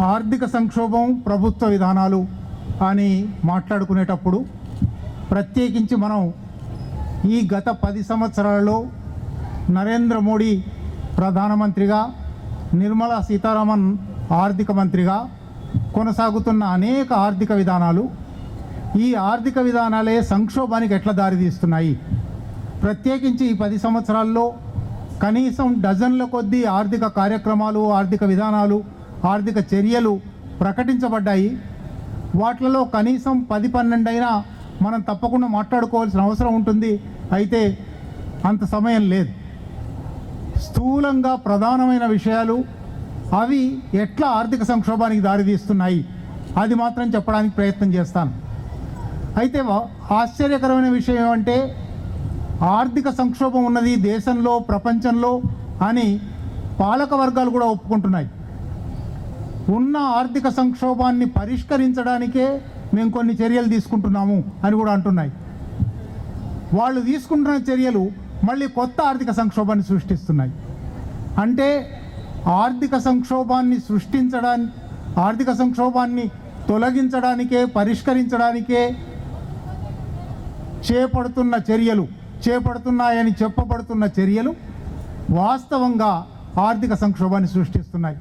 ఆర్థిక సంక్షోభం ప్రభుత్వ విధానాలు అని మాట్లాడుకునేటప్పుడు ప్రత్యేకించి మనం ఈ గత పది సంవత్సరాలలో నరేంద్ర మోడీ ప్రధానమంత్రిగా నిర్మలా సీతారామన్ ఆర్థిక మంత్రిగా కొనసాగుతున్న అనేక ఆర్థిక విధానాలు ఈ ఆర్థిక విధానాలే సంక్షోభానికి ఎట్లా దారితీస్తున్నాయి? ప్రత్యేకించి ఈ పది సంవత్సరాల్లో కనీసం డజన్ల కొద్దీ ఆర్థిక కార్యక్రమాలు ఆర్థిక విధానాలు ఆర్థిక చర్యలు ప్రకటించబడ్డాయి. వాటిలలో కనీసం పది పన్నెండైనా మనం తప్పకుండా మాట్లాడుకోవాల్సిన అవసరం ఉంటుంది. అయితే అంత సమయం లేదు. స్థూలంగా ప్రధానమైన విషయాలు అవి ఎట్లా ఆర్థిక సంక్షోభానికి దారితీస్తున్నాయి? అది మాత్రం చెప్పడానికి ప్రయత్నం చేస్తాను. అయితే ఆశ్చర్యకరమైన విషయం ఏమంటే ఆర్థిక సంక్షోభం ఉన్నది దేశంలో ప్రపంచంలో అని పాలక వర్గాలు కూడా ఒప్పుకుంటున్నాయి. ఉన్న ఆర్థిక సంక్షోభాన్ని పరిష్కరించడానికే మేము కొన్ని చర్యలు తీసుకుంటున్నాము అని కూడా అంటున్నాయి. వాళ్ళు తీసుకుంటున్న చర్యలు మళ్ళీ కొత్త ఆర్థిక సంక్షోభాన్ని సృష్టిస్తున్నాయి. అంటే ఆర్థిక సంక్షోభాన్ని సృష్టించడాన్ని ఆర్థిక సంక్షోభాన్ని తొలగించడానికే పరిష్కరించడానికే చేపడుతున్న చర్యలు చేపడుతున్నాయని చెప్పబడుతున్న చర్యలు వాస్తవంగా ఆర్థిక సంక్షోభాన్ని సృష్టిస్తున్నాయి.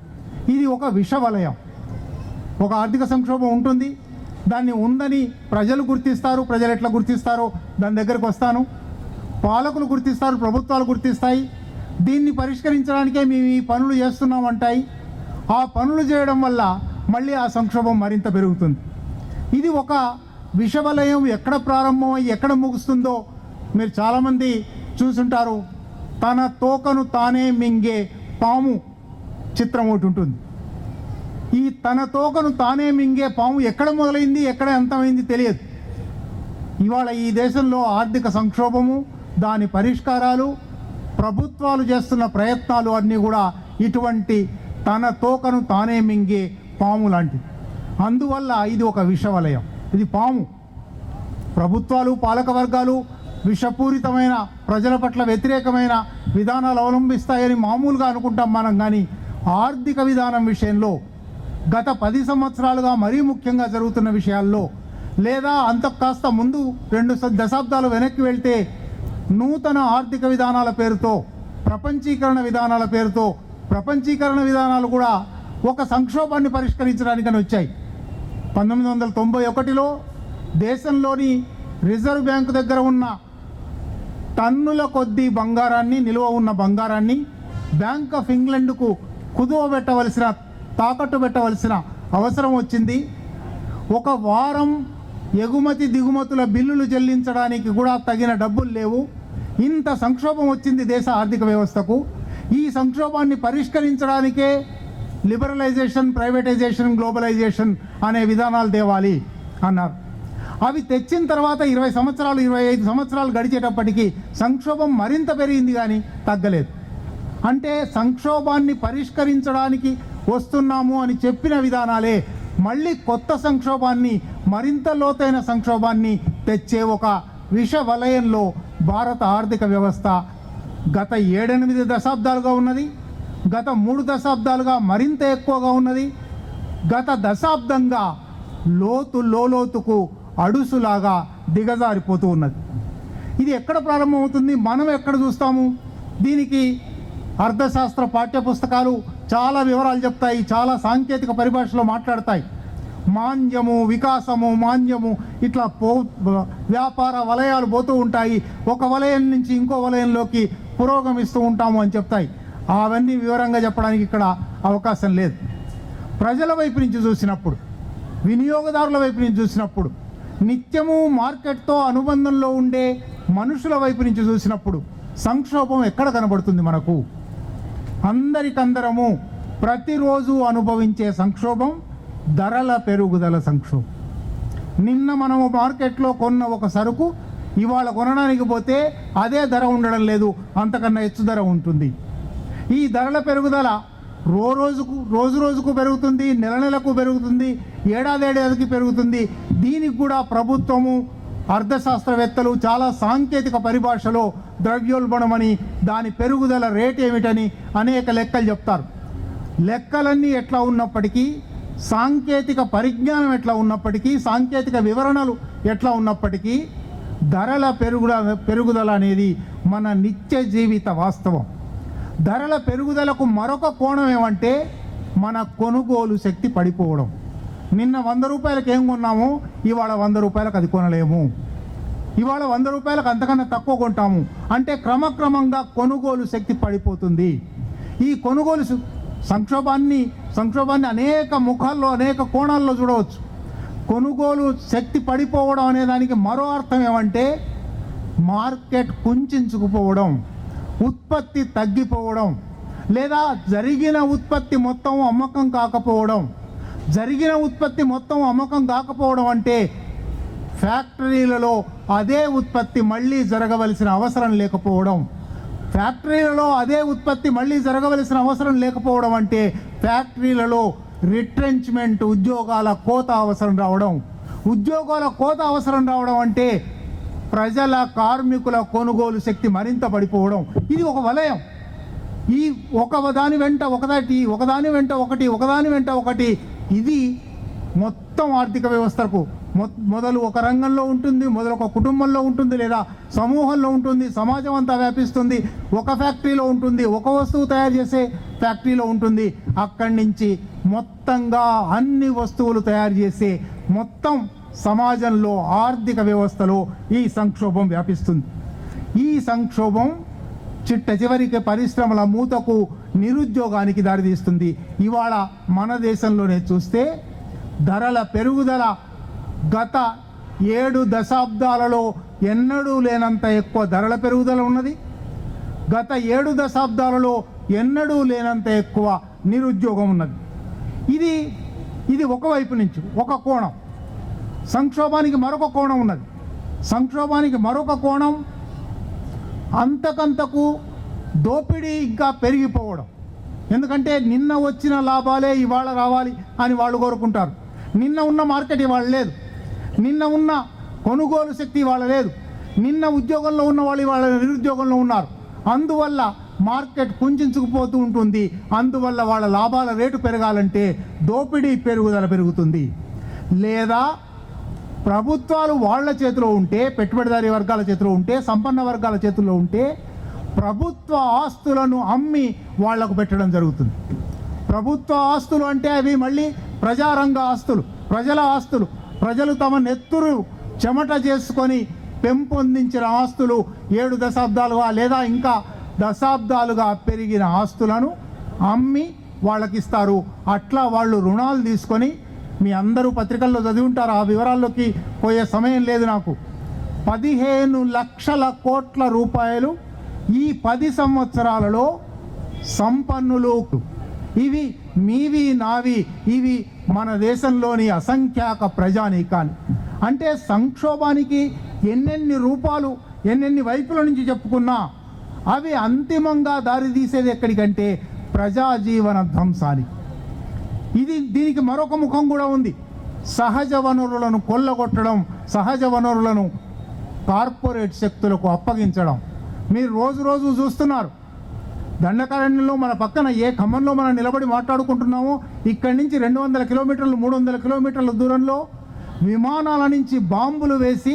ఇది ఒక విషవలయం. ఒక ఆర్థిక సంక్షోభం ఉంటుంది. దాన్ని ఉందని ప్రజలు గుర్తిస్తారు. ప్రజలు ఎట్లా గుర్తిస్తారో దాని దగ్గరకు వస్తాను. పాలకులు గుర్తిస్తారు. ప్రభుత్వాలు గుర్తిస్తాయి. దీన్ని పరిష్కరించడానికే మేము ఈ పనులు చేస్తున్నామంటాయి. ఆ పనులు చేయడం వల్ల మళ్ళీ ఆ సంక్షోభం మరింత పెరుగుతుంది. ఇది ఒక విషవలయం ఎక్కడ ప్రారంభమై ఎక్కడ ముగుస్తుందో మీరు చాలామంది చూసుంటారు. తన తోకను తానే మింగే పాము. చిత్రం ఒకటి ఉంటుంది. ఈ తన తోకను తానే మింగే పాము ఎక్కడ మొదలైంది ఎక్కడ అంతమైంది తెలియదు. ఇవాళ ఈ దేశంలో ఆర్థిక సంక్షోభము దాని పరిష్కారాలు ప్రభుత్వాలు చేస్తున్న ప్రయత్నాలు అన్నీ కూడా ఇటువంటి తన తోకను తానే మింగే పాము లాంటిది. అందువల్ల ఇది ఒక విషవలయం. ఇది పాము. ప్రభుత్వాలు పాలక వర్గాలు విషపూరితమైన ప్రజల పట్ల వ్యతిరేకమైన విధానాలు అవలంబిస్తాయని మామూలుగా అనుకుంటాం మనం కానీ ఆర్థిక విధానం విషయంలో గత పది సంవత్సరాలుగా మరీ ముఖ్యంగా జరుగుతున్న విషయాల్లో లేదా అంత కాస్త ముందు రెండు దశాబ్దాలు వెనక్కి వెళ్తే నూతన ఆర్థిక విధానాల పేరుతో ప్రపంచీకరణ విధానాల పేరుతో ప్రపంచీకరణ విధానాలు కూడా ఒక సంక్షోభాన్ని పరిష్కరించడానికని వచ్చాయి. పంతొమ్మిది వందల తొంభై ఒకటిలో దేశంలోని రిజర్వ్ బ్యాంకు దగ్గర ఉన్న టన్నుల కొద్దీ బంగారాన్ని నిల్వ ఉన్న బంగారాన్ని బ్యాంక్ ఆఫ్ ఇంగ్లాండ్కు కుదువ పెట్టవలసిన తాకట్టు పెట్టవలసిన అవసరం వచ్చింది. ఒక వారం ఎగుమతి దిగుమతుల బిల్లులు చెల్లించడానికి కూడా తగిన డబ్బులు లేవు. ఇంత సంక్షోభం వచ్చింది దేశ ఆర్థిక వ్యవస్థకు. ఈ సంక్షోభాన్ని పరిష్కరించడానికే లిబరలైజేషన్ ప్రైవేటైజేషన్ గ్లోబలైజేషన్ అనే విధానాలు తేవాలి అన్నారు. అవి తెచ్చిన తర్వాత ఇరవై సంవత్సరాలు ఇరవై ఐదు సంవత్సరాలు గడిచేటప్పటికీ సంక్షోభం మరింత పెరిగింది కానీ తగ్గలేదు. అంటే సంక్షోభాన్ని పరిష్కరించడానికి వస్తున్నాము అని చెప్పిన విధానాలే మళ్ళీ కొత్త సంక్షోభాన్ని మరింత లోతైన సంక్షోభాన్ని తెచ్చే ఒక విష వలయంలో భారత ఆర్థిక వ్యవస్థ గత ఏడెనిమిది దశాబ్దాలుగా ఉన్నది గత మూడు దశాబ్దాలుగా మరింత ఎక్కువగా ఉన్నది గత దశాబ్దంగా లోతు లోతుకు అడుసులాగా దిగజారిపోతూ ఉన్నది. ఇది ఎక్కడ ప్రారంభమవుతుంది? మనం ఎక్కడ చూస్తాము? దీనికి అర్థశాస్త్ర పాఠ్యపుస్తకాలు చాలా వివరాలు చెప్తాయి చాలా సాంకేతిక పరిభాషలో మాట్లాడతాయి. మాంద్యము వికాసము మాంద్యము ఇట్లా పో వ్యాపార వలయాలు పోతూ ఉంటాయి. ఒక వలయం నుంచి ఇంకో వలయంలోకి పురోగమిస్తూ ఉంటాము అని చెప్తాయి. అవన్నీ వివరంగా చెప్పడానికి ఇక్కడ అవకాశం లేదు. ప్రజల వైపు నుంచి చూసినప్పుడు వినియోగదారుల వైపు నుంచి చూసినప్పుడు నిత్యము మార్కెట్తో అనుబంధంలో ఉండే మనుషుల వైపు నుంచి చూసినప్పుడు సంక్షోభం ఎక్కడ కనబడుతుంది మనకు? అందరికందరము ప్రతిరోజు అనుభవించే సంక్షోభం ధరల పెరుగుదల సంక్షోభం. నిన్న మనము మార్కెట్లో కొన్న ఒక సరుకు ఇవాళ కొనడానికి పోతే అదే ధర ఉండడం లేదు అంతకన్నా హెచ్చు ధర ఉంటుంది. ఈ ధరల పెరుగుదల రో రోజుకు రోజు రోజుకు పెరుగుతుంది నెల నెలకు పెరుగుతుంది ఏడాది ఏడాదికి పెరుగుతుంది. దీనికి కూడా ప్రభుత్వము అర్థశాస్త్రవేత్తలు చాలా సాంకేతిక పరిభాషలో ద్రవ్యోల్బణమని దాని పెరుగుదల రేట్ ఏమిటని అనేక లెక్కలు చెప్తారు. లెక్కలన్నీ ఎట్లా ఉన్నప్పటికీ సాంకేతిక పరిజ్ఞానం ఎట్లా ఉన్నప్పటికీ సాంకేతిక వివరణలు ఎట్లా ఉన్నప్పటికీ ధరల పెరుగుద పెరుగుదల అనేది మన నిత్య జీవిత వాస్తవం. ధరల పెరుగుదలకు మరొక కోణం ఏమంటే మన కొనుగోలు శక్తి పడిపోవడం. నిన్న వంద రూపాయలకు ఏం కొన్నాము? ఇవాళ వంద రూపాయలకు అది కొనలేము. ఇవాళ వంద రూపాయలకు అంతకన్నా తక్కువ కొంటాము. అంటే క్రమక్రమంగా కొనుగోలు శక్తి పడిపోతుంది. ఈ కొనుగోలు సంక్షోభాన్ని సంక్షోభాన్ని అనేక ముఖాల్లో అనేక కోణాల్లో చూడవచ్చు. కొనుగోలు శక్తి పడిపోవడం అనే దానికి మరో అర్థం ఏమంటే మార్కెట్ కుంచుకుపోవడం ఉత్పత్తి తగ్గిపోవడం లేదా జరిగిన ఉత్పత్తి మొత్తం అమ్మకం కాకపోవడం. జరిగిన ఉత్పత్తి మొత్తం అమ్మకం కాకపోవడం అంటే ఫ్యాక్టరీలలో అదే ఉత్పత్తి మళ్ళీ జరగవలసిన అవసరం లేకపోవడం. ఫ్యాక్టరీలలో అదే ఉత్పత్తి మళ్ళీ జరగవలసిన అవసరం లేకపోవడం అంటే ఫ్యాక్టరీలలో రిట్రెంచ్మెంట్ ఉద్యోగాల కోత అవసరం రావడం. ఉద్యోగాల కోత అవసరం రావడం అంటే ప్రజల కార్మికుల కొనుగోలు శక్తి మరింత పడిపోవడం. ఇది ఒక వలయం. ఈ ఒక దాని వెంట ఒకదాటి ఒకదాని వెంట ఒకటి ఒకదాని వెంట ఒకటి ఇది మొత్తం ఆర్థిక వ్యవస్థకు మొ- మొదలు ఒక రంగంలో ఉంటుంది మొదలు ఒక కుటుంబంలో ఉంటుంది లేదా సమూహంలో ఉంటుంది సమాజం అంతా వ్యాపిస్తుంది ఒక ఫ్యాక్టరీలో ఉంటుంది ఒక వస్తువు తయారు చేసే ఫ్యాక్టరీలో ఉంటుంది. అక్కడి నుంచి మొత్తంగా అన్ని వస్తువులు తయారు చేసే మొత్తం సమాజంలో ఆర్థిక వ్యవస్థలో ఈ సంక్షోభం వ్యాపిస్తుంది. ఈ సంక్షోభం చిట్ట చివరికి పరిశ్రమల మూతకు నిరుద్యోగానికి దారితీస్తుంది. ఇవాళ మన దేశంలోనే చూస్తే ధరల పెరుగుదల గత ఏడు దశాబ్దాలలో ఎన్నడూ లేనంత ఎక్కువ ధరల పెరుగుదల ఉన్నది. గత ఏడు దశాబ్దాలలో ఎన్నడూ లేనంత ఎక్కువ నిరుద్యోగం ఉన్నది. ఇది ఇది ఒకవైపు నుంచి ఒక కోణం. సంక్షోభానికి మరొక కోణం ఉన్నది. సంక్షోభానికి మరొక కోణం అంతకంతకు దోపిడీ ఇంకా పెరిగిపోవడం. ఎందుకంటే నిన్న వచ్చిన లాభాలే ఇవాళ రావాలి అని వాళ్ళు కోరుకుంటారు. నిన్న ఉన్న మార్కెట్ ఇవాళ లేదు. నిన్న ఉన్న కొనుగోలు శక్తి ఇవాళ లేదు. నిన్న ఉద్యోగంలో ఉన్న వాళ్ళు ఇవాళ నిరుద్యోగంలో ఉన్నారు. అందువల్ల మార్కెట్ కుంచుకుపోతూ ఉంటుంది. అందువల్ల వాళ్ళ లాభాల రేటు పెరగాలంటే దోపిడీ పెరుగుదల పెరుగుతుంది. లేదా ప్రభుత్వాలు వాళ్ళ చేతిలో ఉంటే పెట్టుబడిదారీ వర్గాల చేతిలో ఉంటే సంపన్న వర్గాల చేతిలో ఉంటే ప్రభుత్వ ఆస్తులను అమ్మి వాళ్ళకు పెట్టడం జరుగుతుంది. ప్రభుత్వ ఆస్తులు అంటే అవి మళ్ళీ ప్రజారంగ ఆస్తులు ప్రజల ఆస్తులు ప్రజలు తమ నెత్తురు చెమట చేసుకొని పెంపొందించిన ఆస్తులు ఏడు దశాబ్దాలుగా లేదా ఇంకా దశాబ్దాలుగా పెరిగిన ఆస్తులను అమ్మి వాళ్ళకి ఇస్తారు అట్లా వాళ్ళు రుణాలు తీసుకొని మీ అందరూ పత్రికల్లో చదివి ఉంటారు. ఆ వివరాల్లోకి పోయే సమయం లేదు నాకు. పదిహేను లక్షల కోట్ల రూపాయలు ఈ పది సంవత్సరాలలో సంపన్నులు. ఇవి మీవి నావి ఇవి మన దేశంలోని అసంఖ్యాక ప్రజానీకాన్ని అంటే సంక్షోభానికి ఎన్నెన్ని రూపాలు ఎన్నెన్ని వైపుల నుంచి చెప్పుకున్నా అవి అంతిమంగా దారితీసేది ఎక్కడికంటే ప్రజాజీవన ధ్వంసానికి. ఇది దీనికి మరొక ముఖం కూడా ఉంది. సహజ వనరులను కొల్లగొట్టడం సహజ వనరులను కార్పొరేట్ శక్తులకు అప్పగించడం. మీరు రోజు రోజు చూస్తున్నారు. దండకారణ్యంలో మన పక్కన ఏ ఖమ్మంలో మనం నిలబడి మాట్లాడుకుంటున్నామో ఇక్కడి నుంచి రెండు వందల కిలోమీటర్లు మూడు వందల కిలోమీటర్ల దూరంలో విమానాల నుంచి బాంబులు వేసి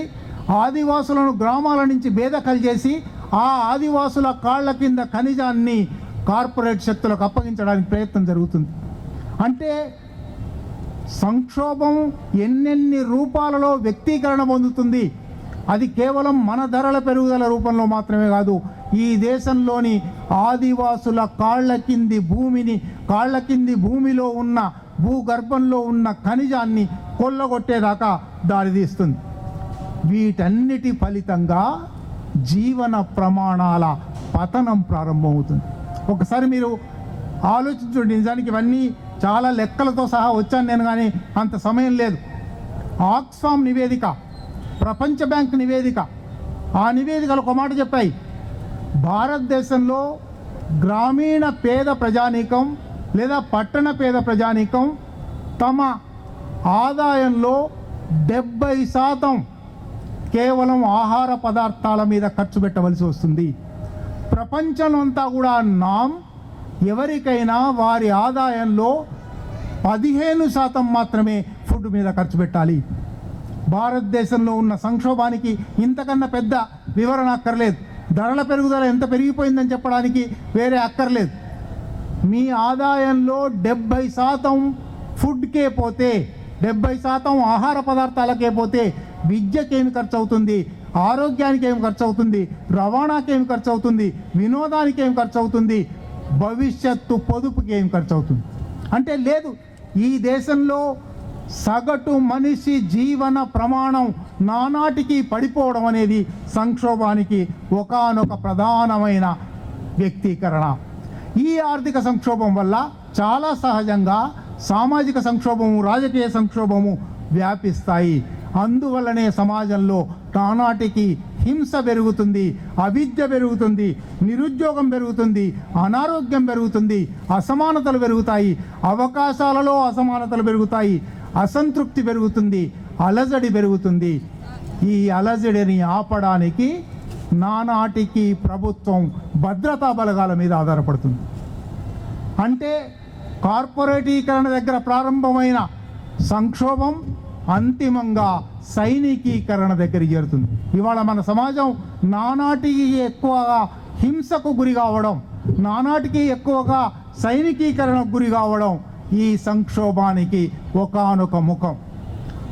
ఆదివాసులను గ్రామాల నుంచి బేదకలు చేసి ఆ ఆదివాసుల కాళ్ళ కింద ఖనిజాన్ని కార్పొరేట్ శక్తులకు అప్పగించడానికి ప్రయత్నం జరుగుతుంది. అంటే సంక్షోభం ఎన్నెన్ని రూపాలలో వ్యక్తీకరణ పొందుతుంది? అది కేవలం మన ధరల పెరుగుదల రూపంలో మాత్రమే కాదు ఈ దేశంలోని ఆదివాసుల కాళ్ళ కింది భూమిని కాళ్ళ కింది భూమిలో ఉన్న భూగర్భంలో ఉన్న ఖనిజాన్ని కొల్లగొట్టేదాకా దారితీస్తుంది వీటన్నిటి ఫలితంగా జీవన ప్రమాణాల పతనం ప్రారంభమవుతుంది. ఒకసారి మీరు ఆలోచించండి నిజానికి ఇవన్నీ చాలా లెక్కలతో సహా వచ్చాను నేను కానీ అంత సమయం లేదు. ఆక్స్ఫామ్ నివేదిక ప్రపంచ బ్యాంక్ నివేదిక. ఆ నివేదికలు ఒక మాట చెప్పాయి. భారతదేశంలో గ్రామీణ పేద ప్రజానీకం లేదా పట్టణ పేద ప్రజానీకం తమ ఆదాయంలో డెబ్బై శాతం కేవలం ఆహార పదార్థాల మీద ఖర్చు పెట్టవలసి వస్తుంది. ప్రపంచం అంతా కూడా నామ్ ఎవరికైనా వారి ఆదాయంలో పదిహేను శాతం మాత్రమే ఫుడ్ మీద ఖర్చు పెట్టాలి. భారతదేశంలో ఉన్న సంక్షోభానికి ఇంతకన్నా పెద్ద వివరణ అక్కర్లేదు. ధరల పెరుగుదల ఎంత పెరిగిపోయిందని చెప్పడానికి వేరే అక్కర్లేదు. మీ ఆదాయంలో డెబ్భై శాతం ఫుడ్కే పోతే డెబ్భై శాతం ఆహార పదార్థాలకే పోతే విద్యకేమి ఖర్చు అవుతుంది ఆరోగ్యానికి ఏమి ఖర్చు అవుతుంది రవాణాకి ఏమి ఖర్చు అవుతుంది వినోదానికి ఏమి ఖర్చు అవుతుంది భవిష్యత్తు పొదుపుకి ఏమి ఖర్చు అవుతుంది అంటే లేదు ఈ దేశంలో సగటు మనిషి జీవన ప్రమాణం నానాటికి పడిపోవడం అనేది సంక్షోభానికి ఒకానొక ప్రధానమైన వ్యక్తీకరణ. ఈ ఆర్థిక సంక్షోభం వల్ల చాలా సహజంగా సామాజిక సంక్షోభము రాజకీయ సంక్షోభము వ్యాపిస్తాయి. అందువల్లనే సమాజంలో నానాటికి హింస పెరుగుతుంది అవిద్య పెరుగుతుంది నిరుద్యోగం పెరుగుతుంది అనారోగ్యం పెరుగుతుంది అసమానతలు పెరుగుతాయి అవకాశాలలో అసమానతలు పెరుగుతాయి అసంతృప్తి పెరుగుతుంది అలజడి పెరుగుతుంది. ఈ అలజడిని ఆపడానికి నానాటికి ప్రభుత్వం భద్రతా బలగాల మీద ఆధారపడుతుంది. అంటే కార్పొరేటీకరణ దగ్గర ప్రారంభమైన సంక్షోభం అంతిమంగా సైనికీకరణ దగ్గరికి చేరుతుంది. ఇవాళ మన సమాజం నానాటికి ఎక్కువగా హింసకు గురి కావడం నానాటికి ఎక్కువగా సైనికీకరణకు గురి కావడం ఈ సంక్షోభానికి ఒకానొక ముఖం.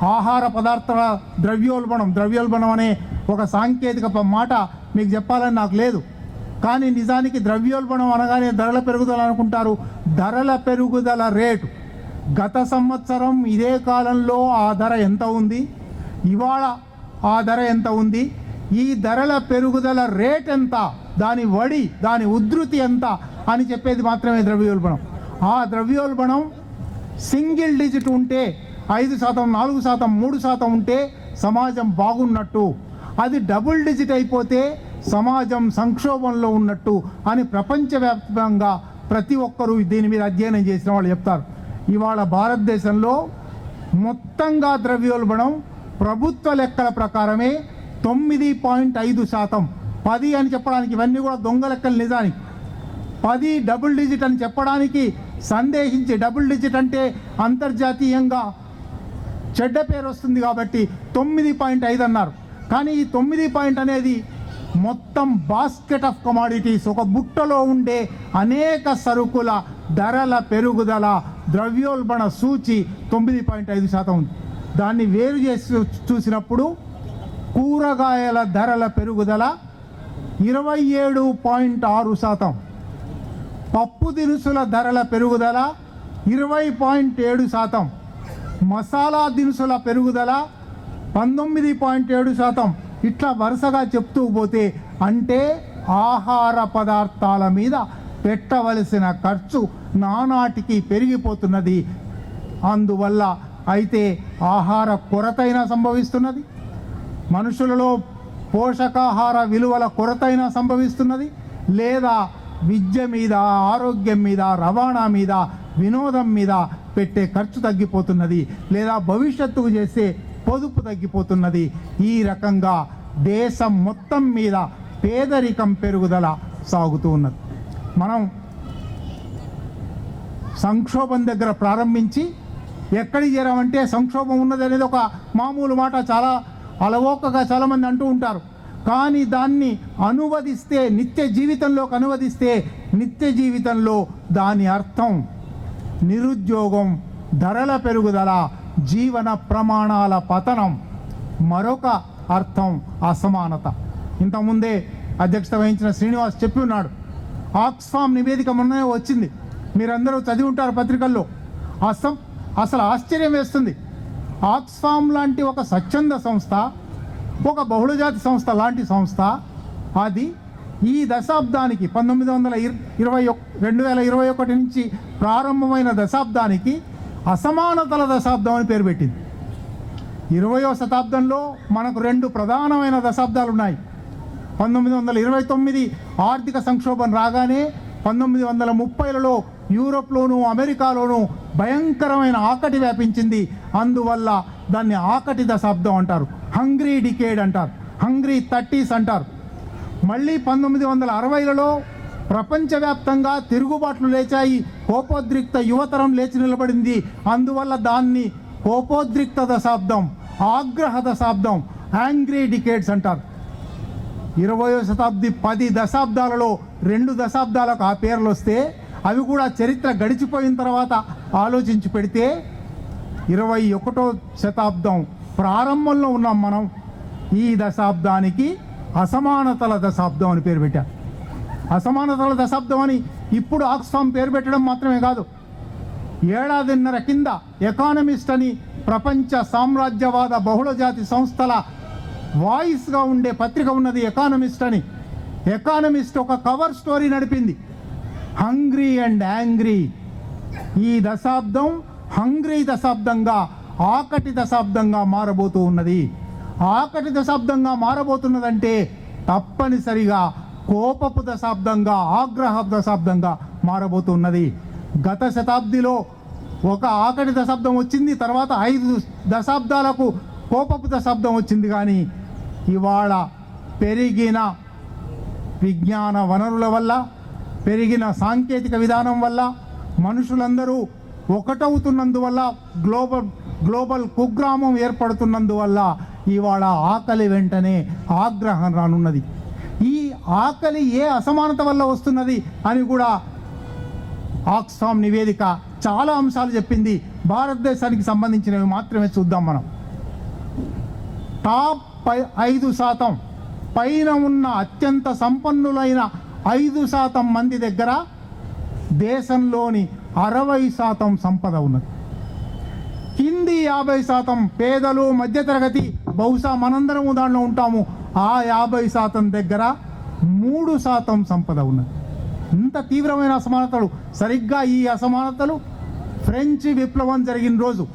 ఆహార పదార్థాల ద్రవ్యోల్బణం. ద్రవ్యోల్బణం అనే ఒక సాంకేతిక మాట మీకు చెప్పాలని నాకు లేదు. కానీ నిజానికి ద్రవ్యోల్బణం అనగానే ధరల పెరుగుదల అనుకుంటారు. ధరల పెరుగుదల రేటు. గత సంవత్సరం ఇదే కాలంలో ఆ ధర ఎంత ఉంది? ఇవాళ ఆ ధర ఎంత ఉంది? ఈ ధరల పెరుగుదల రేట్ ఎంత? దాని వడి దాని ఉధృతి ఎంత? అని చెప్పేది మాత్రమే ద్రవ్యోల్బణం. ఆ ద్రవ్యోల్బణం సింగిల్ డిజిట్ ఉంటే ఐదు శాతం నాలుగు శాతం మూడు శాతం ఉంటే సమాజం బాగున్నట్టు. అది డబుల్ డిజిట్ అయిపోతే సమాజం సంక్షోభంలో ఉన్నట్టు అని ప్రపంచవ్యాప్తంగా ప్రతి ఒక్కరూ దీని మీద అధ్యయనం చేసిన వాళ్ళు చెప్తారు. ఇవాళ భారతదేశంలో మొత్తంగా ద్రవ్యోల్బణం ప్రభుత్వ లెక్కల ప్రకారమే తొమ్మిది పాయింట్ ఐదు శాతం. పది అని చెప్పడానికి ఇవన్నీ కూడా దొంగ లెక్కలు నిజానికి. పది డబుల్ డిజిట్ అని చెప్పడానికి సందేహించి డబుల్ డిజిట్ అంటే అంతర్జాతీయంగా చెడ్డ పేరు వస్తుంది కాబట్టి తొమ్మిది పాయింట్ ఐదు అన్నారు. కానీ ఈ తొమ్మిది పాయింట్ అనేది మొత్తం బాస్కెట్ ఆఫ్ కమాడిటీస్ ఒక బుట్టలో ఉండే అనేక సరుకుల ధరల పెరుగుదల ద్రవ్యోల్బణ సూచి తొమ్మిది పాయింట్ ఐదు శాతం ఉంది. దాన్ని వేరు చేసి చూసినప్పుడు కూరగాయల ధరల పెరుగుదల ఇరవై ఏడు పాయింట్ ఆరు శాతం. పప్పు దినుసుల ధరల పెరుగుదల ఇరవై పాయింట్ ఏడు శాతం. మసాలా దినుసుల పెరుగుదల పంతొమ్మిది పాయింట్ ఏడు శాతం. ఇట్లా వరుసగా చెప్తూ పోతే అంటే ఆహార పదార్థాల మీద పెట్టవలసిన ఖర్చు నానాటికి పెరిగిపోతున్నది. అందువల్ల అయితే ఆహార కొరతైనా సంభవిస్తున్నది. మనుషులలో పోషకాహార విలువల కొరతైనా సంభవిస్తున్నది. లేదా విద్య మీద ఆరోగ్యం మీద రవాణా మీద వినోదం మీద పెట్టే ఖర్చు తగ్గిపోతున్నది. లేదా భవిష్యత్తుకు చేసే పొదుపు తగ్గిపోతున్నది. ఈ రకంగా దేశం మొత్తం మీద పేదరికం పెరుగుదల సాగుతూ ఉన్నది. మనం సంక్షోభం దగ్గర ప్రారంభించి ఎక్కడికి చేరామంటే సంక్షోభం ఉన్నది అనేది ఒక మామూలు మాట చాలా అలవోకగా చాలామంది అంటూ ఉంటారు. కానీ దాన్ని అనువదిస్తే నిత్య జీవితంలోకి అనువదిస్తే నిత్య జీవితంలో దాని అర్థం నిరుద్యోగం ధరల పెరుగుదల జీవన ప్రమాణాల పతనం మరొక అర్థం అసమానత. ఇంతకుముందే అధ్యక్షత వహించిన శ్రీనివాస్ చెప్పి ఉన్నాడు. ఆక్స్ఫామ్ నివేదిక మొన్ననే వచ్చింది. మీరందరూ చదివి ఉంటారు పత్రికల్లో. అసం అసలు ఆశ్చర్యం వేస్తుంది. ఆక్స్ఫామ్ లాంటి ఒక స్వచ్ఛంద సంస్థ ఒక బహుళజాతి సంస్థ లాంటి సంస్థ అది ఈ దశాబ్దానికి పంతొమ్మిది వందల ఇర- ఇరవై రెండు వేల ఇరవై ఒకటి నుంచి ప్రారంభమైన దశాబ్దానికి అసమానతల దశాబ్దం అని పేరు పెట్టింది. ఇరవయో శతాబ్దంలో మనకు రెండు ప్రధానమైన దశాబ్దాలు ఉన్నాయి పంతొమ్మిది వందల ఇరవై తొమ్మిది ఆర్థిక సంక్షోభం రాగానే పంతొమ్మిది వందల ముప్పైలలో యూరోప్లోనూ అమెరికాలోనూ భయంకరమైన ఆకటి వ్యాపించింది. అందువల్ల దాన్ని ఆకటి దశాబ్దం అంటారు. హంగ్రీ డికేడ్ అంటారు. హంగ్రీ థర్టీస్ అంటారు. మళ్ళీ పంతొమ్మిది వందల అరవైలలో ప్రపంచవ్యాప్తంగా తిరుగుబాట్లు లేచాయి. కోపోద్రిక్త యువతరం లేచి నిలబడింది. అందువల్ల దాన్ని కోపోద్రిక్త దశాబ్దం ఆగ్రహ దశాబ్దం యాంగ్రీ డికేడ్స్ అంటారు. ఇరవయో శతాబ్ది పది దశాబ్దాలలో రెండు దశాబ్దాలకు ఆ పేర్లు వస్తే అవి కూడా చరిత్ర గడిచిపోయిన తర్వాత ఆలోచించి పెడితే ఇరవై ఒకటో శతాబ్దం ప్రారంభంలో ఉన్నాం మనం. ఈ దశాబ్దానికి అసమానతల దశాబ్దం అని పేరు పెట్టాం అసమానతల దశాబ్దం అని ఇప్పుడు ఆక్స్ఫామ్ పేరు పెట్టడం మాత్రమే కాదు. ఏడాదిన్నర కింద ఎకానమిస్ట్ అని ప్రపంచ సామ్రాజ్యవాద బహుళజాతి సంస్థల వాయిస్గా ఉండే పత్రిక ఉన్నది ఎకానమిస్ట్ అని. ఎకానమిస్ట్ ఒక cover story నడిపింది. Hungry and angry. ఈ దశాబ్దం హంగ్రీ దశాబ్దంగా ఆకటి దశాబ్దంగా మారబోతూ ఉన్నది. ఆకటి దశాబ్దంగా మారబోతున్నదంటే తప్పనిసరిగా కోపపు దశాబ్దంగా ఆగ్రహ దశాబ్దంగా మారబోతున్నది. గత శతాబ్దిలో ఒక ఆకటి దశాబ్దం వచ్చింది తర్వాత ఐదు దశాబ్దాలకు కోపపు దశాబ్దం వచ్చింది కానీ ఇవాళ పెరిగిన విజ్ఞాన వనరుల వల్ల పెరిగిన సాంకేతిక విధానం వల్ల మనుషులందరూ ఒకటవుతున్నందువల్ల గ్లోబల్ గ్లోబల్ కుగ్రామం ఏర్పడుతున్నందువల్ల ఇవాళ ఆకలి వెంటనే ఆగ్రహం రానున్నది. ఈ ఆకలి ఏ అసమానత వల్ల వస్తున్నది అని కూడా ఆక్స్ఫామ్ నివేదిక చాలా అంశాలు చెప్పింది. భారతదేశానికి సంబంధించినవి మాత్రమే చూద్దాం మనం. టాప్ పై ఐదు శాతం పైన ఉన్న అత్యంత సంపన్నులైన ఐదు శాతం మంది దగ్గర దేశంలోని అరవై శాతం సంపద ఉన్నది. కింది యాభై శాతం పేదలు మధ్యతరగతి బహుశా మనందరము దాంట్లో ఉంటాము. ఆ యాభై శాతం దగ్గర మూడు శాతం సంపద ఉన్నది. ఇంత తీవ్రమైన అసమానతలు సరిగ్గా ఈ అసమానతలు ఫ్రెంచ్ విప్లవం జరిగిన రోజు.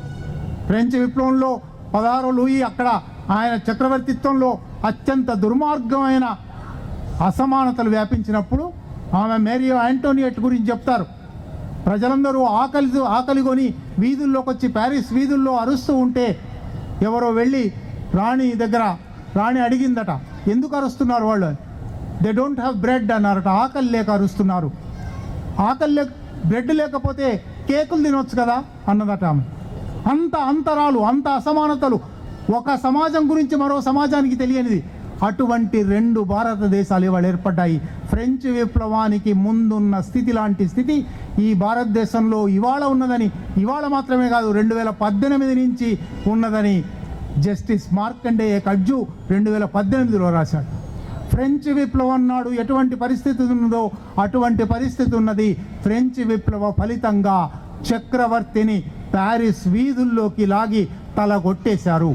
ఫ్రెంచ్ విప్లవంలో పదహారు లూయి అక్కడ ఆయన చక్రవర్తిత్వంలో అత్యంత దుర్మార్గమైన అసమానతలు వ్యాపించినప్పుడు ఆమె మేరీ యాంటోనియట్ గురించి చెప్తారు. ప్రజలందరూ ఆకలి ఆకలిగొని వీధుల్లోకి వచ్చి ప్యారిస్ వీధుల్లో అరుస్తూ ఉంటే ఎవరో వెళ్ళి రాణి దగ్గర రాణి అడిగిందట ఎందుకు అరుస్తున్నారు వాళ్ళు? దే డోంట్ హ్యావ్ బ్రెడ్ అన్నారట. ఆకలి లేక అరుస్తున్నారు. ఆకలి లేక బ్రెడ్ లేకపోతే కేకులు తినొచ్చు కదా? అన్నదట ఆమె. అంత అంతరాలు అంత అసమానతలు. ఒక సమాజం గురించి మరో సమాజానికి తెలియనిది. అటువంటి రెండు భారతదేశాలు ఇవాళ ఏర్పడ్డాయి. ఫ్రెంచ్ విప్లవానికి ముందున్న స్థితి లాంటి స్థితి ఈ భారతదేశంలో ఇవాళ ఉన్నదని ఇవాళ మాత్రమే కాదు రెండు వేల పద్దెనిమిది నుంచి ఉన్నదని జస్టిస్ మార్కండేయ కడ్జు రెండు వేల పద్దెనిమిదిలో రాశాడు. ఫ్రెంచ్ విప్లవం నాడు ఎటువంటి పరిస్థితి ఉన్నదో అటువంటి పరిస్థితి ఉన్నది ఫ్రెంచ్ విప్లవ ఫలితంగా చక్రవర్తిని ప్యారిస్ వీధుల్లోకి లాగి తల కొట్టేశారు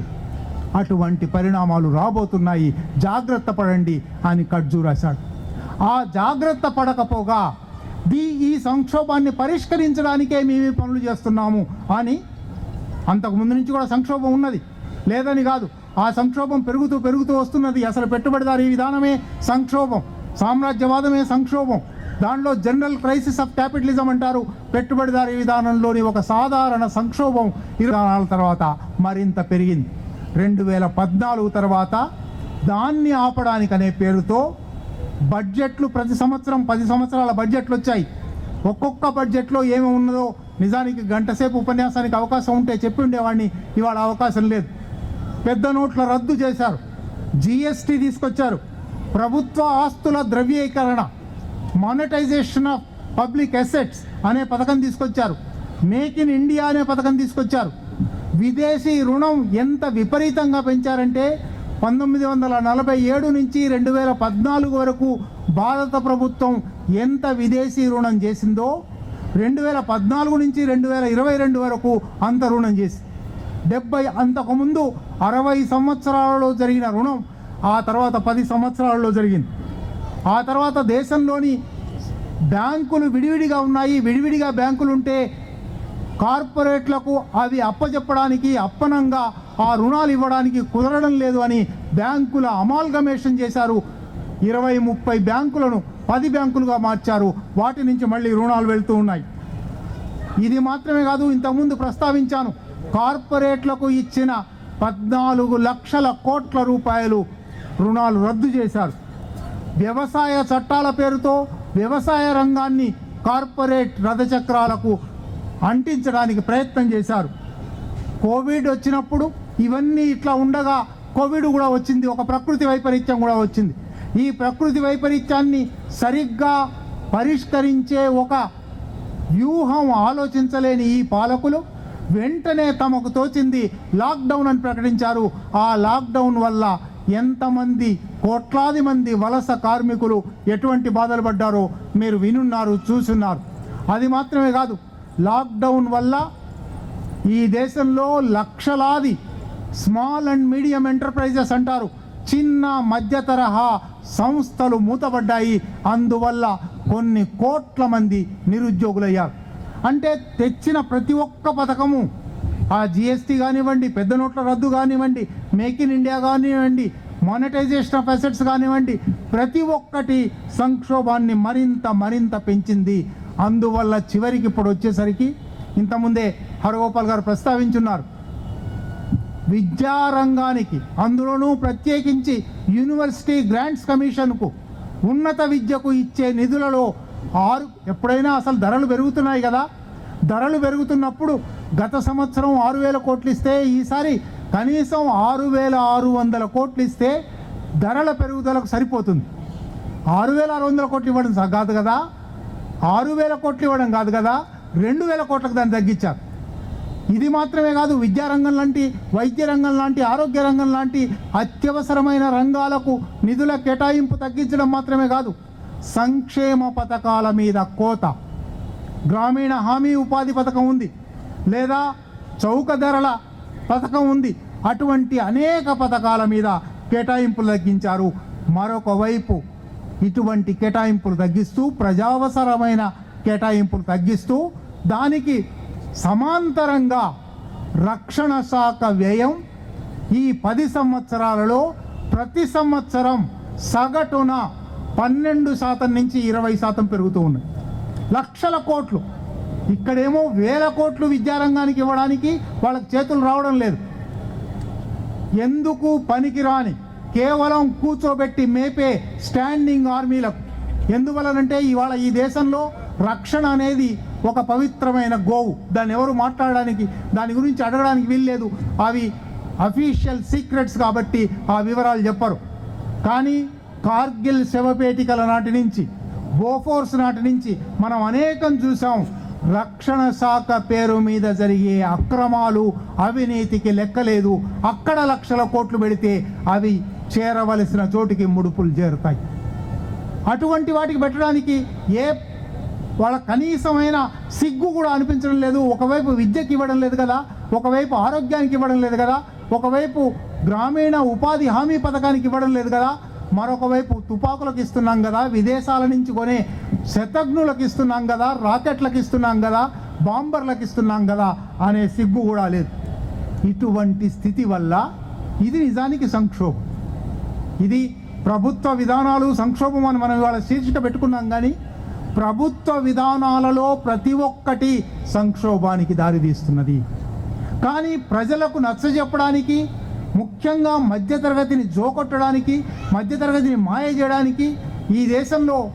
అటువంటి పరిణామాలు రాబోతున్నాయి. జాగ్రత్త పడండి అని కడ్జు రాశాడు. ఆ జాగ్రత్త పడకపోగా దీ ఈ సంక్షోభాన్ని పరిష్కరించడానికే మేము ఈ పనులు చేస్తున్నాము అని అంతకుముందు నుంచి కూడా సంక్షోభం ఉన్నది. లేదని కాదు ఆ సంక్షోభం పెరుగుతూ పెరుగుతూ వస్తున్నది. అసలు పెట్టుబడిదారీ విధానమే సంక్షోభం సామ్రాజ్యవాదమే సంక్షోభం. దానిలో జనరల్ క్రైసిస్ ఆఫ్ క్యాపిటలిజం అంటారు. పెట్టుబడిదారీ విధానంలోని ఒక సాధారణ సంక్షోభం ఇరవై తర్వాత మరింత పెరిగింది. రెండు వేల పద్నాలుగు తర్వాత దాన్ని ఆపడానికి అనే పేరుతో బడ్జెట్లు ప్రతి సంవత్సరం పది సంవత్సరాల బడ్జెట్లు వచ్చాయి. ఒక్కొక్క బడ్జెట్లో ఏమి ఉన్నదో నిజానికి గంటసేపు ఉపన్యాసానికి అవకాశం ఉంటే చెప్పి ఉండేవాడిని. ఇవాళ అవకాశం లేదు. పెద్ద నోట్ల రద్దు చేశారు. జిఎస్టీ తీసుకొచ్చారు. ప్రభుత్వ ఆస్తుల ద్రవ్యీకరణ మానిటైజేషన్ ఆఫ్ పబ్లిక్ అసెట్స్ అనే పథకం తీసుకొచ్చారు. మేక్ ఇన్ ఇండియా అనే పథకం తీసుకొచ్చారు. విదేశీ రుణం ఎంత విపరీతంగా పెంచారంటే పంతొమ్మిది వందల నలభై ఏడు నుంచి రెండు వేల పద్నాలుగు వరకు భారత ప్రభుత్వం ఎంత విదేశీ రుణం చేసిందో రెండు వేల పద్నాలుగు నుంచి రెండు వేల ఇరవై రెండు వరకు అంత రుణం చేసింది డెబ్బై అంతకుముందు అరవై సంవత్సరాలలో జరిగిన రుణం ఆ తర్వాత పది సంవత్సరాలలో జరిగింది. ఆ తర్వాత దేశంలోని బ్యాంకులు విడివిడిగా ఉన్నాయి. విడివిడిగా బ్యాంకులు ఉంటే కార్పొరేట్లకు అవి అప్పచెప్పడానికి అప్పనంగా ఆ రుణాలు ఇవ్వడానికి కుదరడం లేదు అని బ్యాంకుల అమాల్గమేషన్ చేశారు. ఇరవై ముప్పై బ్యాంకులను పది బ్యాంకులుగా మార్చారు. వాటి నుంచి మళ్ళీ రుణాలు వెళ్తూ ఉన్నాయి. ఇది మాత్రమే కాదు ఇంతకుముందు ప్రస్తావించాను కార్పొరేట్లకు ఇచ్చిన పద్నాలుగు లక్షల కోట్ల రూపాయలు రుణాలు రద్దు చేశారు. వ్యవసాయ చట్టాల పేరుతో వ్యవసాయ రంగాన్ని కార్పొరేట్ రథచక్రాలకు అంటించడానికి ప్రయత్నం చేశారు. కోవిడ్ వచ్చినప్పుడు ఇవన్నీ ఇట్లా ఉండగా కోవిడ్ కూడా వచ్చింది ఒక ప్రకృతి వైపరీత్యం కూడా వచ్చింది. ఈ ప్రకృతి వైపరీత్యాన్ని సరిగ్గా పరిష్కరించే ఒక వ్యూహం ఆలోచించలేని ఈ పాలకులు వెంటనే తమకు తోచింది లాక్డౌన్ అని ప్రకటించారు. ఆ లాక్డౌన్ వల్ల ఎంతమంది కోట్లాది మంది వలస కార్మికులు ఎటువంటి బాధలు పడ్డారో మీరు వినున్నారు చూసున్నారు అది మాత్రమే కాదు లాక్డౌన్ వల్ల ఈ దేశంలో లక్షలాది స్మాల్ అండ్ మీడియం ఎంటర్ప్రైజెస్ అంటారు. చిన్న మధ్య తరహా సంస్థలు మూతపడ్డాయి. అందువల్ల కొన్ని కోట్ల మంది నిరుద్యోగులయ్యారు. అంటే తెచ్చిన ప్రతి ఒక్క పథకము ఆ జిఎస్టీ కానివ్వండి పెద్ద నోట్ల రద్దు కానివ్వండి మేక్ ఇన్ ఇండియా కానివ్వండి మానిటైజేషన్ ఆఫ్ అసెట్స్ కానివ్వండి ప్రతి ఒక్కటి సంక్షోభాన్ని మరింత మరింత పెంచింది అందువల్ల చివరికి ఇప్పుడు వచ్చేసరికి ఇంతకుముందే హరగోపాల్ గారు ప్రస్తావించున్నారు. విద్యారంగానికి అందులోనూ ప్రత్యేకించి యూనివర్సిటీ గ్రాంట్స్ కమిషన్కు ఉన్నత విద్యకు ఇచ్చే నిధులలో ఆరు ఎప్పుడైనా అసలు ధరలు పెరుగుతున్నాయి కదా? ధరలు పెరుగుతున్నప్పుడు గత సంవత్సరం ఆరు వేల కోట్లు ఇస్తే ఈసారి కనీసం ఆరు వేల ఆరు వందల కోట్లు ఇస్తే ధరల పెరుగుదలకు సరిపోతుంది. ఆరు వేల ఆరు వందల కోట్లు ఇవ్వడం కాదు కదా? ఆరు వేల కోట్లు ఇవ్వడం కాదు కదా రెండు వేల కోట్లకు దాన్ని తగ్గించారు. ఇది మాత్రమే కాదు విద్యారంగం లాంటి వైద్య రంగం లాంటి ఆరోగ్య రంగం లాంటి అత్యవసరమైన రంగాలకు నిధుల కేటాయింపు తగ్గించడం మాత్రమే కాదు సంక్షేమ పథకాల మీద కోత. గ్రామీణ హామీ ఉపాధి పథకం ఉంది లేదా చౌక ధరల పథకం ఉంది అటువంటి అనేక పథకాల మీద కేటాయింపులు తగ్గించారు. మరొక వైపు ఇటువంటి కేటాయింపులు తగ్గిస్తూ ప్రజావసరమైన కేటాయింపులు తగ్గిస్తూ దానికి సమాంతరంగా రక్షణ శాఖ వ్యయం ఈ పది సంవత్సరాలలో ప్రతి సంవత్సరం సగటున పన్నెండు శాతం నుంచి ఇరవై శాతం పెరుగుతూ ఉన్నాయి. లక్షల కోట్లు. ఇక్కడేమో వేల కోట్లు విద్యారంగానికి ఇవ్వడానికి వాళ్ళకి చేతులు రావడం లేదు. ఎందుకు పనికిరాని కేవలం కూర్చోబెట్టి మేపే స్టాండింగ్ ఆర్మీలకు ఎందువలనంటే ఇవాళ ఈ దేశంలో రక్షణ అనేది ఒక పవిత్రమైన గోవు. దాన్ని ఎవరు మాట్లాడడానికి దాని గురించి అడగడానికి వీల్లేదు. అవి అఫీషియల్ సీక్రెట్స్ కాబట్టి ఆ వివరాలు చెప్పరు. కానీ కార్గిల్ శవపేటికల నాటి నుంచి బోఫోర్స్ నాటి నుంచి మనం అనేకం చూసాం రక్షణ శాఖ పేరు మీద జరిగే అక్రమాలు అవినీతికి లెక్కలేదు. అక్కడ లక్షల కోట్లు పెడితే అవి చేరవలసిన చోటికి ముడుపులు చేరుతాయి. అటువంటి వాటికి పెట్టడానికి ఏ వాళ్ళ కనీసమైన సిగ్గు కూడా అనిపించడం లేదు. ఒకవైపు విద్యకి ఇవ్వడం లేదు కదా ఒకవైపు ఆరోగ్యానికి ఇవ్వడం లేదు కదా ఒకవైపు గ్రామీణ ఉపాధి హామీ పథకానికి ఇవ్వడం లేదు కదా మరొక వైపు తుపాకులకు ఇస్తున్నాం కదా విదేశాల నుంచి కొనే శతజ్ఞులకు ఇస్తున్నాం కదా రాకెట్లకు ఇస్తున్నాం కదా బాంబర్లకు ఇస్తున్నాం కదా అనే సిగ్గు కూడా లేదు. ఇటువంటి స్థితి వల్ల ఇది నిజానికి సంక్షోభం. ఇది ప్రభుత్వ విధానాలు సంక్షోభం అని మనం ఇవాళ శీర్షిక పెట్టుకున్నాం కానీ ప్రభుత్వ విధానాలలో ప్రతి ఒక్కటి సంక్షోభానికి దారితీస్తున్నది కానీ ప్రజలకు నచ్చజెప్పడానికి ముఖ్యంగా మధ్యతరగతిని జోకొట్టడానికి మధ్యతరగతిని మాయ చేయడానికి ఈ దేశంలో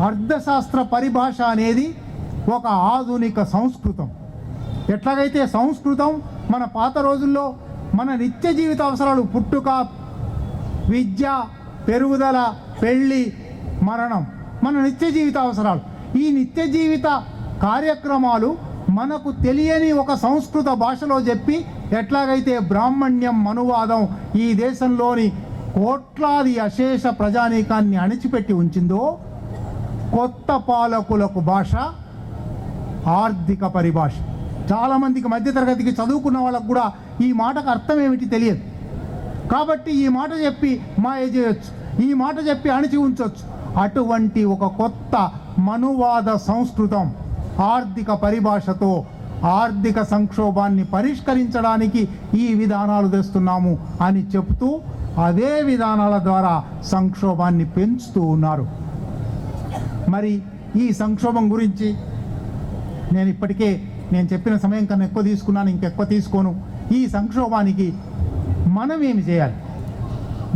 అర్థశాస్త్ర పరిభాష అనేది ఒక ఆధునిక సంస్కృతం. ఎట్లాగైతే సంస్కృతం మన పాత రోజుల్లో మన నిత్య జీవిత అవసరాలు పుట్టుక విద్య పెరుగుదల పెళ్ళి మరణం. మన నిత్య జీవిత అవసరాలు. ఈ నిత్య జీవిత కార్యక్రమాలు మనకు తెలియని ఒక సంస్కృత భాషలో చెప్పి ఎట్లాగైతే బ్రాహ్మణ్యం మనువాదం ఈ దేశంలోని కోట్లాది అశేష ప్రజానీకాన్ని అణిచిపెట్టి ఉంచిందో కొత్త పాలకులకు భాష ఆర్థిక పరిభాష. చాలామందికి మధ్యతరగతికి చదువుకున్న వాళ్ళకు కూడా ఈ మాటకు అర్థం ఏమిటి తెలియదు. కాబట్టి ఈ మాట చెప్పి మాయ చేయొచ్చు ఈ మాట చెప్పి అణిచి ఉంచవచ్చు అటువంటి ఒక కొత్త మనువాద సంస్కృతం ఆర్థిక పరిభాషతో ఆర్థిక సంక్షోభాన్ని పరిష్కరించడానికి ఈ విధానాలు తెస్తున్నాము అని చెబుతూ అదే విధానాల ద్వారా సంక్షోభాన్ని పెంచుతూ ఉన్నారు. మరి ఈ సంక్షోభం గురించి నేను ఇప్పటికే నేను చెప్పిన సమయం కన్నా ఎక్కువ తీసుకున్నాను ఇంకెక్కువ తీసుకోను. ఈ సంక్షోభానికి మనం ఏమి చేయాలి?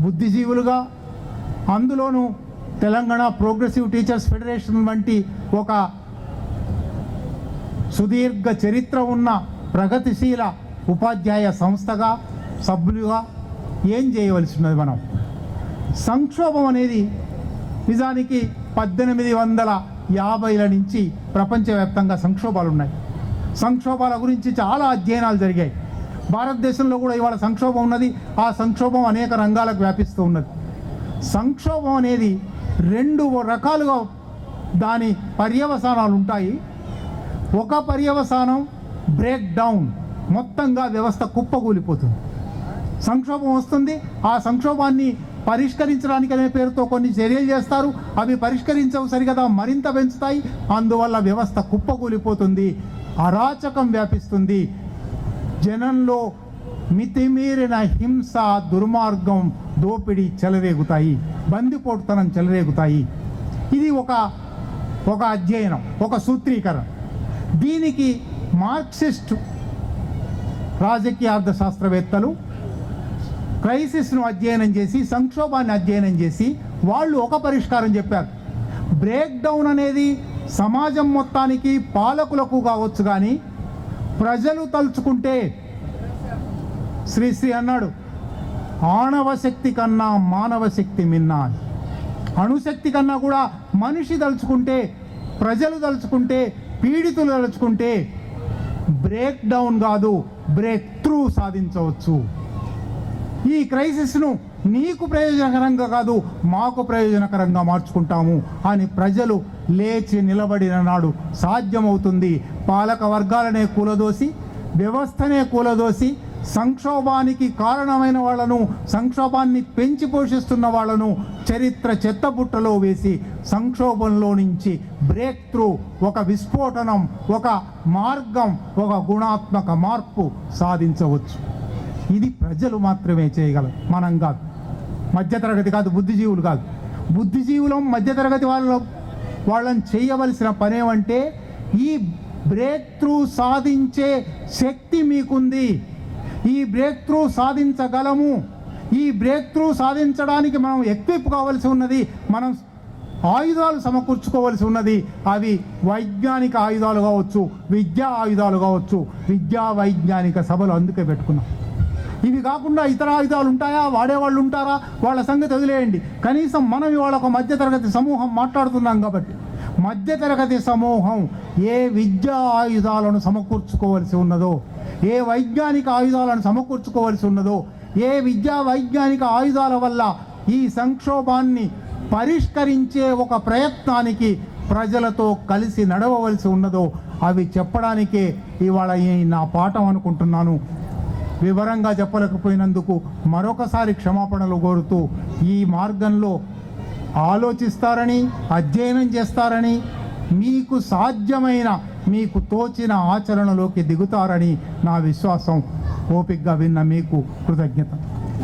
బుద్ధిజీవులుగా అందులోనూ తెలంగాణ ప్రోగ్రెసివ్ టీచర్స్ ఫెడరేషన్ వంటి ఒక సుదీర్ఘ చరిత్ర ఉన్న ప్రగతిశీల ఉపాధ్యాయ సంస్థగా సభ్యులుగా ఏం చేయవలసి ఉన్నది మనం? సంక్షోభం అనేది నిజానికి పద్దెనిమిది వందల యాభైల నుంచి ప్రపంచవ్యాప్తంగా సంక్షోభాలు ఉన్నాయి సంక్షోభాల గురించి చాలా అధ్యయనాలు జరిగాయి. భారతదేశంలో కూడా ఇవాళ సంక్షోభం ఉన్నది. ఆ సంక్షోభం అనేక రంగాలకు వ్యాపిస్తూ ఉన్నది. సంక్షోభం అనేది రెండు రకాలుగా దాని పర్యవసానాలు ఉంటాయి. ఒక పర్యవసానం బ్రేక్ డౌన్ మొత్తంగా వ్యవస్థ కుప్పకూలిపోతుంది. సంక్షోభం వస్తుంది. ఆ సంక్షోభాన్ని పరిష్కరించడానికి అనే పేరుతో కొన్ని చర్యలు చేస్తారు. అవి పరిష్కరించవు సరిగదా మరింత పెంచుతాయి. అందువల్ల వ్యవస్థ కుప్పకూలిపోతుంది. అరాచకం వ్యాపిస్తుంది. జనంలో మితిమీరిన హింస దుర్మార్గం దోపిడీ చెలరేగుతాయి బందిపోటుతనం చెలరేగుతాయి. ఇది ఒక ఒక అధ్యయనం ఒక సూత్రీకరణ. దీనికి మార్క్సిస్ట్ రాజకీయ అర్థశాస్త్రవేత్తలు క్రైసిస్ను అధ్యయనం చేసి సంక్షోభాన్ని అధ్యయనం చేసి వాళ్ళు ఒక పరిష్కారం చెప్పారు. బ్రేక్ డౌన్ అనేది సమాజం మొత్తానికి పాలకులకు కావచ్చు కానీ ప్రజలు తలుచుకుంటే శ్రీశ్రీ అన్నాడు ఆణవశక్తి కన్నా మానవ శక్తి మిన్నా. అణుశక్తి కన్నా కూడా మనిషి తలుచుకుంటే ప్రజలు తలుచుకుంటే పీడితులు తలుచుకుంటే బ్రేక్ డౌన్ కాదు బ్రేక్ త్రూ సాధించవచ్చు. ఈ క్రైసిస్ను నీకు ప్రయోజనకరంగా కాదు మాకు ప్రయోజనకరంగా మార్చుకుంటాము అని ప్రజలు లేచి నిలబడిన నాడు సాధ్యమవుతుంది. పాలక వర్గాలనే కూలదోసి వ్యవస్థనే కూలదోసి సంక్షోభానికి కారణమైన వాళ్ళను సంక్షోభాన్ని పెంచి పోషిస్తున్న వాళ్ళను చరిత్ర చెత్తబుట్టలో వేసి సంక్షోభంలో నుంచి బ్రేక్ త్రూ ఒక విస్ఫోటనం ఒక మార్గం ఒక గుణాత్మక మార్పు సాధించవచ్చు. ఇది ప్రజలు మాత్రమే చేయగలరు. మనం కాదు. మధ్యతరగతి కాదు బుద్ధిజీవులు కాదు. బుద్ధిజీవులం మధ్యతరగతి వాళ్ళ. వాళ్ళని చేయవలసిన పనేమంటే ఈ బ్రేక్ త్రూ సాధించే శక్తి మీకుంది. ఈ బ్రేక్ త్రూ సాధించగలము. ఈ బ్రేక్ త్రూ సాధించడానికి మనం ఎక్విప్ కావాల్సి ఉన్నది మనం ఆయుధాలు సమకూర్చుకోవలసి ఉన్నది. అవి వైజ్ఞానిక ఆయుధాలు కావచ్చు విద్యా ఆయుధాలు కావచ్చు విద్యా వైజ్ఞానిక సభలు అందుకే పెట్టుకున్నాం. ఇవి కాకుండా ఇతర ఆయుధాలు ఉంటాయా? వాడేవాళ్ళు ఉంటారా? వాళ్ళ సంగతి వదిలేయండి. కనీసం మనం ఇవాళ ఒక మధ్యతరగతి సమూహం మాట్లాడుతున్నాం కాబట్టి. మధ్యతరగతి సమూహం ఏ విద్యా ఆయుధాలను సమకూర్చుకోవలసి ఉన్నదో ఏ వైజ్ఞానిక ఆయుధాలను సమకూర్చుకోవలసి ఉన్నదో ఏ విద్యా వైజ్ఞానిక ఆయుధాల వల్ల ఈ సంక్షోభాన్ని పరిష్కరించే ఒక ప్రయత్నానికి ప్రజలతో కలిసి నడవవలసి ఉన్నదో అవి చెప్పడానికే ఇవాళ నా పాఠం అనుకుంటున్నాను. వివరంగా చెప్పలేకపోయినందుకు మరొకసారి క్షమాపణలు కోరుతూ ఈ మార్గంలో ఆలోచిస్తారని అధ్యయనం చేస్తారని మీకు సాధ్యమైన మీకు తోచిన ఆచరణలోకి దిగుతారని నా విశ్వాసం. ఓపికగా విన్న మీకు కృతజ్ఞత.